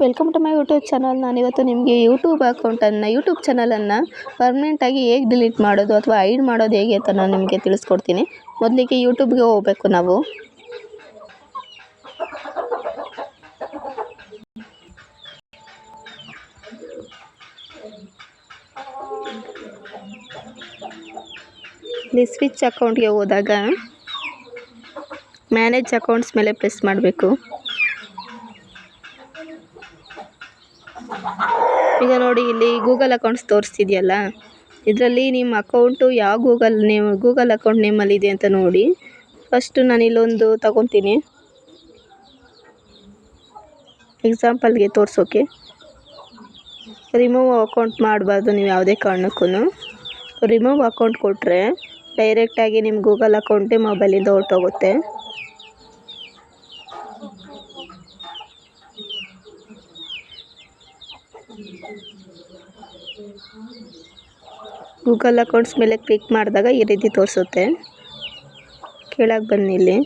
Welcome to my YouTube channel ನಾನಿವತ್ತು ನಿಮಗೆ YouTube ಅಕೌಂಟನ್ನು ಯೂಟ್ಯೂಬ್ ಚಾನಲನ್ನು ಪರ್ಮನೆಂಟಾಗಿ ಹೇಗೆ ಡಿಲೀಟ್ ಮಾಡೋದು ಅಥವಾ ಐಡ್ ಮಾಡೋದು ಹೇಗೆ ಅಂತ ನಾನು ನಿಮಗೆ ತಿಳಿಸ್ಕೊಡ್ತೀನಿ. ಮೊದಲಿಗೆ ಯೂಟ್ಯೂಬ್ಗೆ ಹೋಗಬೇಕು ನಾವು. ಇಲ್ಲಿ ಸ್ವಿಚ್ ಅಕೌಂಟ್ಗೆ ಹೋದಾಗ ಮ್ಯಾನೇಜ್ ಅಕೌಂಟ್ಸ್ ಮೇಲೆ ಪ್ರೆಸ್ ಮಾಡಬೇಕು. ಈಗ ನೋಡಿ, ಇಲ್ಲಿ ಗೂಗಲ್ ಅಕೌಂಟ್ಸ್ ತೋರಿಸ್ತಿದೆಯಲ್ಲ? ಇದರಲ್ಲಿ ನಿಮ್ಮ ಅಕೌಂಟು ಯಾವ ಗೂಗಲ್ ನೇಮ್ ಗೂಗಲ್ ಅಕೌಂಟ್ ನೇಮಲ್ಲಿದೆ ಅಂತ ನೋಡಿ. ಫಸ್ಟು ನಾನು ಇಲ್ಲೊಂದು ತಗೊತೀನಿ. ಎಕ್ಸಾಂಪಲ್ಗೆ ತೋರಿಸೋಕೆ. ರಿಮೂವ್ ಅಕೌಂಟ್ ಮಾಡಬಾರ್ದು ನೀವು ಯಾವುದೇ ಕಾರಣಕ್ಕೂ ರಿಮೂವ್ ಅಕೌಂಟ್ ಕೊಟ್ಟರೆ ಡೈರೆಕ್ಟಾಗಿ ನಿಮ್ಮ ಗೂಗಲ್ ಅಕೌಂಟೇ ಮೊಬೈಲಿಂದ ಹೊರ್ಟೋಗುತ್ತೆ. ಗೂಗಲ್ ಅಕೌಂಟ್ಸ್ ಮೇಲೆ ಕ್ಲಿಕ್ ಮಾಡಿದಾಗ ಈ ರೀತಿ ತೋರಿಸುತ್ತೆ. ಕೆಳಗೆ ಬನ್ನಿ ಇಲ್ಲಿ.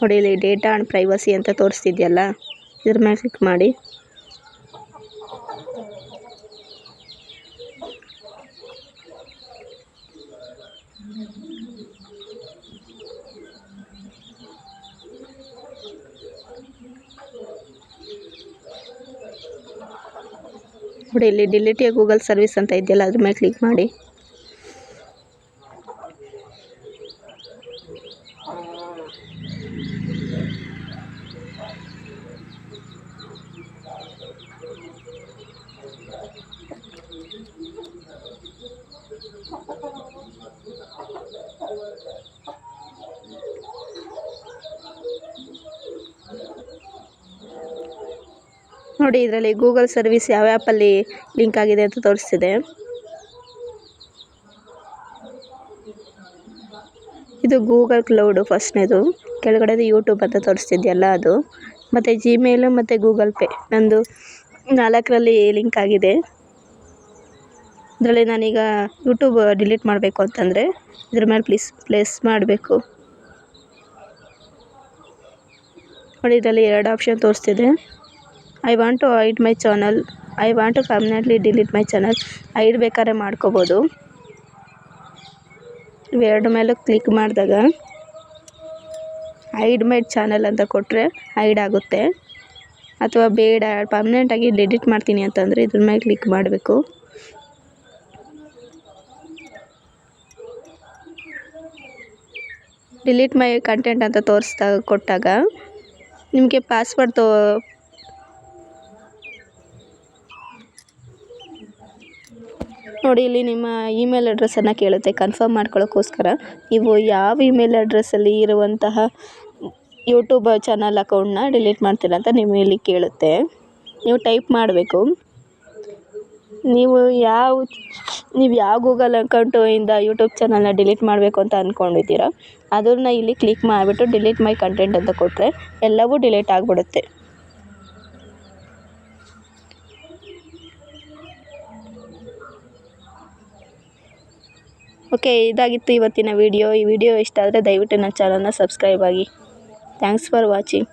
ನೋಡಿ ಡೇಟಾ ಆ್ಯಂಡ್ ಪ್ರೈವಸಿ ಅಂತ ತೋರಿಸ್ತಿದೆಯಲ್ಲ, ಇದ್ರ ಮೇಲೆ ಕ್ಲಿಕ್ ಮಾಡಿ. ನೋಡಿ ಇಲ್ಲಿ ಡಿಲಿಟ್ ಗೂಗಲ್ ಸರ್ವಿಸ್ ಅಂತ ಇದೆಯಲ್ಲ ಅದ್ರ ಮೇಲೆ ಕ್ಲಿಕ್ ಮಾಡಿ. ನೋಡಿ ಇದರಲ್ಲಿ ಗೂಗಲ್ ಸರ್ವಿಸ್ ಯಾವ ಆ್ಯಪಲ್ಲಿ ಲಿಂಕ್ ಆಗಿದೆ ಅಂತ ತೋರಿಸ್ತಿದೆ. ಇದು ಗೂಗಲ್ ಕ್ಲೌಡು ಫಸ್ಟ್ನೇದು. ಕೆಳಗಡೆದು ಯೂಟ್ಯೂಬ್ ಅಂತ ತೋರಿಸ್ತಿದೆಯಲ್ಲ ಅದು. ಮತ್ತು ಜಿಮೇಲು ಮತ್ತು ಗೂಗಲ್ ಪೇ ನಂದು ನಾಲ್ಕರಲ್ಲಿ ಲಿಂಕ್ ಆಗಿದೆ. ಇದರಲ್ಲಿ ನಾನೀಗ ಯೂಟ್ಯೂಬ್ ಡಿಲೀಟ್ ಮಾಡಬೇಕು ಅಂತಂದರೆ ಇದ್ರ ಮೇಲೆ ಪ್ಲೀಸ್ ಪ್ಲೇಸ್ ಮಾಡಬೇಕು. ನೋಡಿ ಇದರಲ್ಲಿ ಎರಡು option ತೋರಿಸ್ತಿದೆ. I want to hide my channel I want to permanently delete my channel hide ಬೇಕಾದ್ರೆ ಮಾಡ್ಕೋಬೋದು. ಇವೆರಡು ಮೇಲೆ ಕ್ಲಿಕ್ ಮಾಡಿದಾಗ ಐಡ್ ಮೈ ಚಾನಲ್ ಅಂತ ಕೊಟ್ಟರೆ ಹೈಡ್ ಆಗುತ್ತೆ. ಅಥವಾ ಬೇಡ ಪರ್ಮನೆಂಟಾಗಿ ಡಿಲೀಟ್ ಮಾಡ್ತೀನಿ ಅಂತಂದರೆ ಇದ್ರ ಮೇಲೆ ಕ್ಲಿಕ್ ಮಾಡಬೇಕು. ಡಿಲೀಟ್ ಮೈ ಕಂಟೆಂಟ್ ಅಂತ ತೋರಿಸ್ದಾಗ ಕೊಟ್ಟಾಗ ನಿಮಗೆ ಪಾಸ್ವರ್ಡ್ ತೋ ನೋಡಿ, ಇಲ್ಲಿ ನಿಮ್ಮ ಇಮೇಲ್ ಅಡ್ರೆಸ್ಸನ್ನು ಕೇಳುತ್ತೆ. ಕನ್ಫರ್ಮ್ ಮಾಡ್ಕೊಳ್ಳೋಕ್ಕೋಸ್ಕರ ನೀವು ಯಾವ ಇಮೇಲ್ ಅಡ್ರೆಸ್ಸಲ್ಲಿ ಇರುವಂತಹ ಯೂಟ್ಯೂಬ್ ಚಾನಲ್ ಅಕೌಂಟನ್ನ ಡಿಲೀಟ್ ಮಾಡ್ತೀರ ಅಂತ ನಿಮ್ಮ ಇಲ್ಲಿ ಕೇಳುತ್ತೆ. ನೀವು ಟೈಪ್ ಮಾಡಬೇಕು. ನೀವು ಯಾವ ನೀವು ಯಾವ ಗೂಗಲ್ ಅಕೌಂಟು ಇಂದ ಯೂಟ್ಯೂಬ್ ಚಾನಲ್ನ ಡಿಲೀಟ್ ಮಾಡಬೇಕು ಅಂತ ಅಂದ್ಕೊಂಡಿದ್ದೀರ ಅದನ್ನು ಇಲ್ಲಿ ಕ್ಲಿಕ್ ಮಾಡಿಬಿಟ್ಟು ಡಿಲೀಟ್ ಮೈ ಕಂಟೆಂಟ್ ಅಂತ ಕೊಟ್ಟರೆ ಎಲ್ಲವೂ ಡಿಲೀಟ್ ಆಗಿಬಿಡುತ್ತೆ. ಓಕೆ, ಇದಾಗಿತ್ತು ಇವತ್ತಿನ ವಿಡಿಯೋ ಈ ವಿಡಿಯೋ ಇಷ್ಟ ಆದರೆ ದಯವಿಟ್ಟು ನನ್ನ ಚಾನಲ್ನ ಸಬ್ಸ್ಕ್ರೈಬ್ ಆಗಿ. Thanks for watching